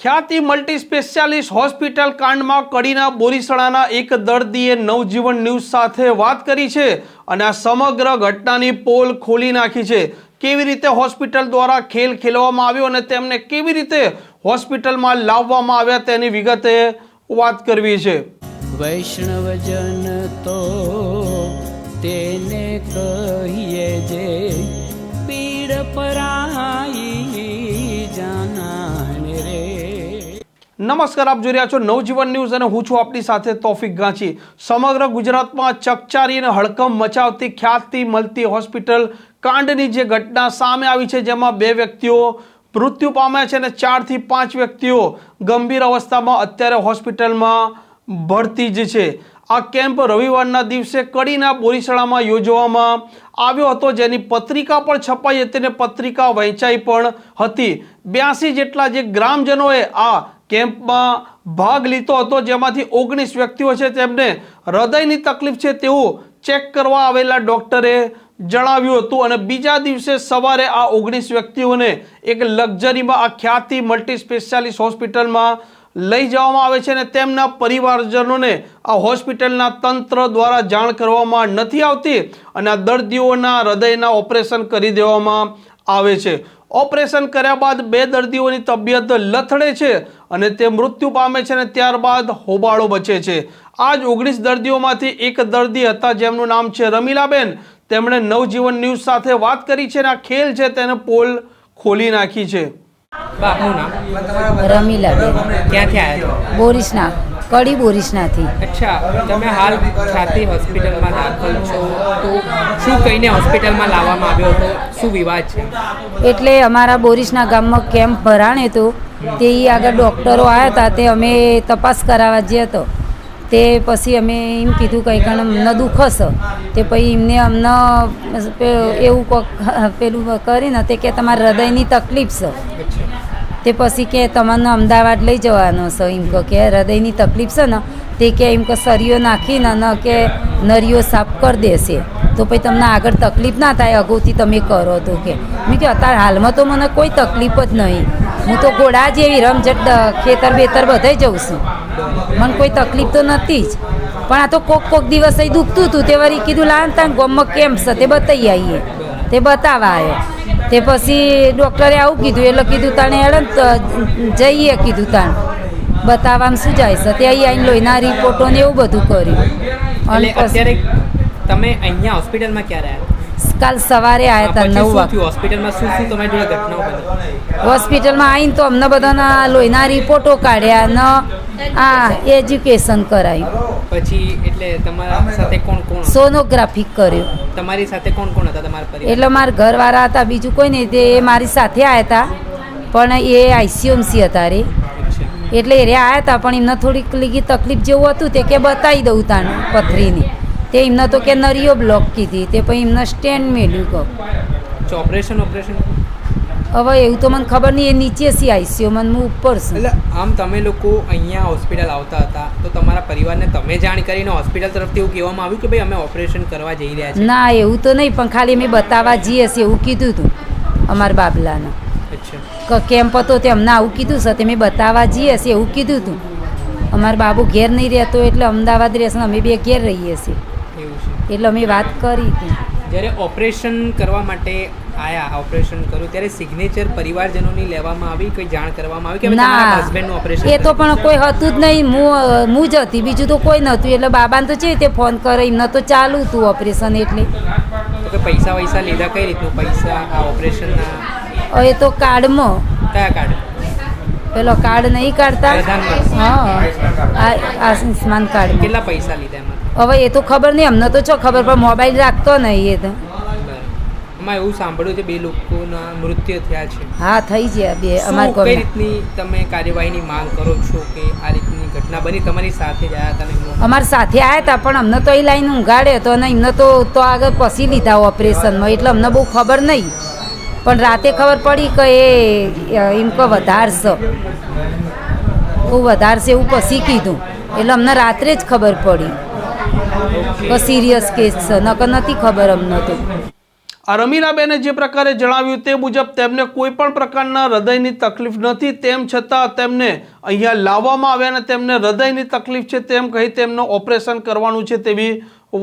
ખ્યાતિ multi specialist hospital કાંડમાં કડીના બોરીસણાના એક દર્દીએ નવજીવન ન્યૂઝ સાથે વાત કરી છે અને આ સમગ્ર ઘટનાની પોલ ખોલી નાખી છે. કેવી રીતે હોસ્પિટલ દ્વારા ખેલ ખેલવામાં આવ્યો અને તેમને કેવી રીતે હોસ્પિટલમાં લાવવામાં આવ્યા તેની વિગતે વાત કરવી છે. વૈષ્ણવજન તો તેને કહીએ નમસ્કાર, આપ જોઈ રહ્યા છો નવજીવન ન્યૂઝ અને હું છું આપની સાથે તોફિક ગાંચી. સમગ્ર ગુજરાતમાં ચકચારી અને હડકંપ મચાવતી ખ્યાતિ મળતી હોસ્પિટલ કાંડની જે ઘટના સામે આવી છે, જેમાં બે વ્યક્તિઓ મૃત્યુ પામ્યા છે અને ચારથી પાંચ વ્યક્તિઓ ગંભીર અવસ્થામાં અત્યારે હોસ્પિટલમાં ભરતી જ છે. આ કેમ્પ રવિવારના દિવસે કડીના બોરીસણામાં યોજવામાં આવ્યો હતો, જેની પત્રિકા પણ છપાઈ હતી અને પત્રિકા વહેંચાઈ પણ હતી. બ્યાસી જેટલા જે ગ્રામજનોએ આ કેમ્પમાં ભાગ લીધો હતો, જેમાંથી ઓગણીસ વ્યક્તિઓ છે તેમને હૃદયની તકલીફ છે તેવું ચેક કરવા આવેલા ડૉક્ટરે જણાવ્યું હતું. અને બીજા દિવસે સવારે આ ઓગણીસ વ્યક્તિઓને એક લક્ઝરીમાં આ ખ્યાતિ મલ્ટી સ્પેશિયાલિસ્ટ હોસ્પિટલમાં લઈ જવામાં આવે છે અને તેમના પરિવારજનોને આ હોસ્પિટલના તંત્ર દ્વારા જાણ કરવામાં નથી આવતી અને આ દર્દીઓના હૃદયના ઓપરેશન કરી દેવામાં આવે છે. ઓપરેશન કર્યા બાદ બે દર્દીઓની તબિયત લથડે છે અને તે મૃત્યુ પામે છે અને ત્યારબાદ હોબાળો બચે છે. આ જ ઓગણીસ દર્દીઓમાંથી એક દર્દી હતા જેમનું નામ છે રમીલાબેન. તેમણે નવજીવન ન્યૂઝ સાથે વાત કરી છે અને આ ખેલ છે તેને પોલ ખોલી નાખી છે. બાપનું? નામ રમીલાબેન ક્યાંથી આવ્યા બોરિસના કડી બોરિસનાથી. અચ્છા તમે હાલ ખ્યાતિ હોસ્પિટલમાં દાખલ છો. તો શું કહીને હોસ્પિટલમાં લાવવામાં આવ્યો હતો? શું વિવાદ છે? એટલે અમારા બોરીસના ગામમાં કેમ્પ ભરાણે હતો તે આગળ ડૉક્ટરો આવ્યા હતા તે અમે તપાસ કરાવવા જે હતો તે પછી અમે એમ કીધું કંઈ કારણ અમને દુઃખ તે પછી એમને અમને એવું પેલું કરીને તે કે તમારા હૃદયની તકલીફ છે તે પછી કે તમને અમદાવાદ લઈ જવાનો છે. એમ કહો કે હૃદયની તકલીફ છે ને, તે કે એમ કે સરીઓ નાખીને ન કે નરીઓ સાફ કરી દેશે. તો પછી તમને આગળ તકલીફ ના થાય અગાઉથી તમે કરો તો કે. મેં કે અત્યારે હાલમાં તો મને કોઈ તકલીફ જ નહીં. હું તો ઘોડા જેવી રમઝટ ખેતર બેતર બધે જઉં છું. મને કોઈ તકલીફ તો નથી જ. પણ આ તો કોક કોક દિવસ દુખતું હતું. તે વળી કીધું, લાન તાન ગોમમાં કેમ છે? તે બતાવી આવીએ તે બતાવવા આવ્યો તે પછી ડૉક્ટરે આવું કીધું એટલે કીધું તાણે હેડન જઈએ કીધું તાણ. બતાવવામાં શું જાય? છે તે અહીં આવીને લોહીના રિપોર્ટો ને એવું બધું કર્યું. અને અત્યારે તમે અહીંયા હોસ્પિટલમાં ક્યારે આવ્યા? કાલ સવારે આવ્યા હતા નવ વાગે હોસ્પિટલમાં શું શું તમારી જોડે ઘટનાઓ બની? હોસ્પિટલમાં આવીને તો અમને બધાના લોહીના રિપોર્ટો કાઢ્યા ન આ એજ્યુકેશન કરાયું. પછી એટલે તમારા સાથે કોણ કોણ સોનોગ્રાફી કર્યું. તમારી સાથે કોણ કોણ હતા તમારા પરિવાર? એટલે મારા ઘરવાળા હતા બીજું કોઈ નહીં તે મારી સાથે આવ્યા હતા પણ એ આઈસીયુમસી હતા રે. એટલે એ રહ્યા આવ્યા હતા પણ એમને થોડીક લીગી તકલીફ જેવું હતું તે કે બતાવી દઉં તાણ પથરીની. તે એમને તો કે નરીઓ બ્લોક કીધી તે પછી એમને સ્ટેન્ડ મેળ્યું કહું. ઓપરેશન ઓપરેશન હવે એવું તો મને ખબર નહીં એ નીચે સી આઈસીયુ મને હું ઉપર છું. એટલે આમ તમે લોકો અહીંયા હોસ્પિટલ આવતા હતા તો તમારા પરિવારને તમે જાણ કરીને હોસ્પિટલ તરફથી એવું કહેવામાં આવ્યું કે ભાઈ અમે ઓપરેશન કરવા જઈ રહ્યા છીએ? ના એવું તો નહીં પણ ખાલી અમે બતાવવા જઈએ છીએ એવું કીધું હતું અમારા બાબલાને. કેમ્પ હતો તે અમને આવું કીધું છે તે મેં બતાવવા જઈએ છીએ એવું કીધું હતું અમારા બાબુ ઘેર નહીં રહેતો એટલે અમદાવાદ રહેશે અમે બે ઘેર રહીએ છીએ. એવું છે. એટલે અમે વાત કરી હતી. જ્યારે ઓપરેશન કરવા માટે આયા ઓપરેશન કર્યું ત્યારે સિગ્નેચર પરિવારજનોની લેવામાં આવી કોઈ જાણ કરવામાં આવી કે ના હસબન્ડનું ઓપરેશન એ તો પણ કોઈ હતું જ નહીં. હું હું જ હતી. બીજું તો કોઈ નહોતું. એટલે બાબાને તો છે તે ફોન કરે? એમને તો ચાલુ હતું ઓપરેશન એટલે. તો કે પૈસા વૈસા લીધા? કઈ રીતનું પૈસા આ ઓપરેશનના એ તો કાર્ડમાં. કયા કાર્ડ? પેલો કાર્ડ નહીં કાઢતા. હા. આ આયુષ્માન કાર્ડ કેટલા પૈસા લીધા એમાં? હવે એ તો ખબર નહીં અમને તો છો ખબર પણ મોબાઈલ રાખતો નહીં એ તો. એમાં એવું સાંભળ્યું છે બે લોકોના મૃત્યુ થયા છે. હા થઈ ગયા બે અમારી કોઈ રીતની તમે કાર્યવાહીની માંગ કરો છો કે આ રીતની ઘટના બની? તમારી સાથે જ આવ્યા હતા અમારી સાથે આવ્યા હતા પણ અમને તો એ લાઈન ઊંઘાડે હતો અને એમને તો તો આગળ પસી લીધા ઓપરેશનમાં એટલે અમને બહુ ખબર નહીં. પણ રાતે ખબર પડી કે એ એમ કે વધારશે. બહુ વધારશે એવું પછી કીધું. એટલે અમને રાત્રે જ ખબર પડી સિરિયસ કેસ છે. નકર નથી ખબર અમને તો. આ રમીલાબેને જે પ્રકારે જણાવ્યું તે મુજબ તેમને કોઈ પણ પ્રકારના હૃદયની તકલીફ નથી. તેમ છતાં તેમને અહીંયા લાવવામાં આવ્યા અને તેમને હૃદયની તકલીફ છે તેમ કહી તેમનું ઓપરેશન કરવાનું છે તેવી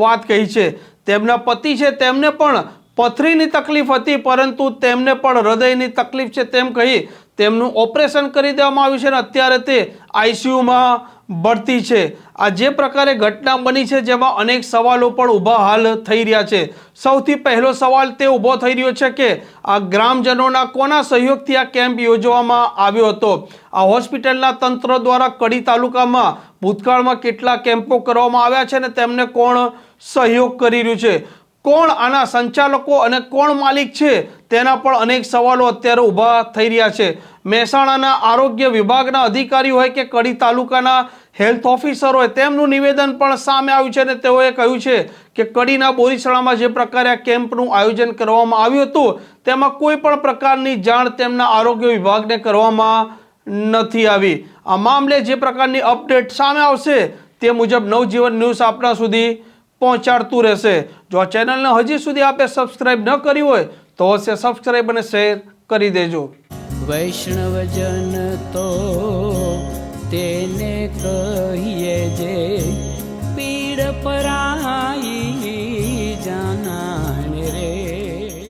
વાત કહી છે. તેમના પતિ છે, તેમને પણ પથરીની તકલીફ હતી, પરંતુ તેમને પણ હૃદયની તકલીફ છે તેમ કહી તેમનું ઓપરેશન કરી દેવામાં આવ્યું છે અને અત્યારે તે આઈસીયુમાં ભરતી છે. આ જે પ્રકારે ઘટના બની છે, જેમાં અનેક સવાલો પણ ઊભા હાલ થઈ રહ્યા છે. સૌથી પહેલો સવાલ તે ઊભો થઈ રહ્યો છે કે આ ગ્રામજનોના કોના સહયોગથી આ કેમ્પ યોજવામાં આવ્યો હતો? આ હોસ્પિટલના તંત્ર દ્વારા કડી તાલુકામાં ભૂતકાળમાં કેટલા કેમ્પો કરવામાં આવ્યા છે અને તેમને કોણ સહયોગ કરી રહ્યું છે? કોણ આના સંચાલકો અને કોણ માલિક છે તેના પણ અનેક સવાલો અત્યારે ઊભા થઈ રહ્યા છે. મહેસાણાના આરોગ્ય વિભાગના અધિકારી હોય કે કડી તાલુકાના હેલ્થ ઓફિસર હોય તેમનું નિવેદન પણ સામે આવ્યું છે અને તેઓએ કહ્યું છે કે કડીના બોરીસણામાં જે પ્રકારે આ કેમ્પનું આયોજન કરવામાં આવ્યું હતું, તેમાં કોઈ પણ પ્રકારની જાણ તેમના આરોગ્ય વિભાગને કરવામાં નથી આવી. આ મામલે જે પ્રકારની અપડેટ સામે આવશે તે મુજબ નવજીવન ન્યૂઝ આપણા સુધી पहुँचाड़त रहे जो आ चेनल हजी सुधी आप सब्सक्राइब न कर तो से सब्सक्राइब ने शेर कर दू वैष्णव जन तो कहिए जे पीड़ पराई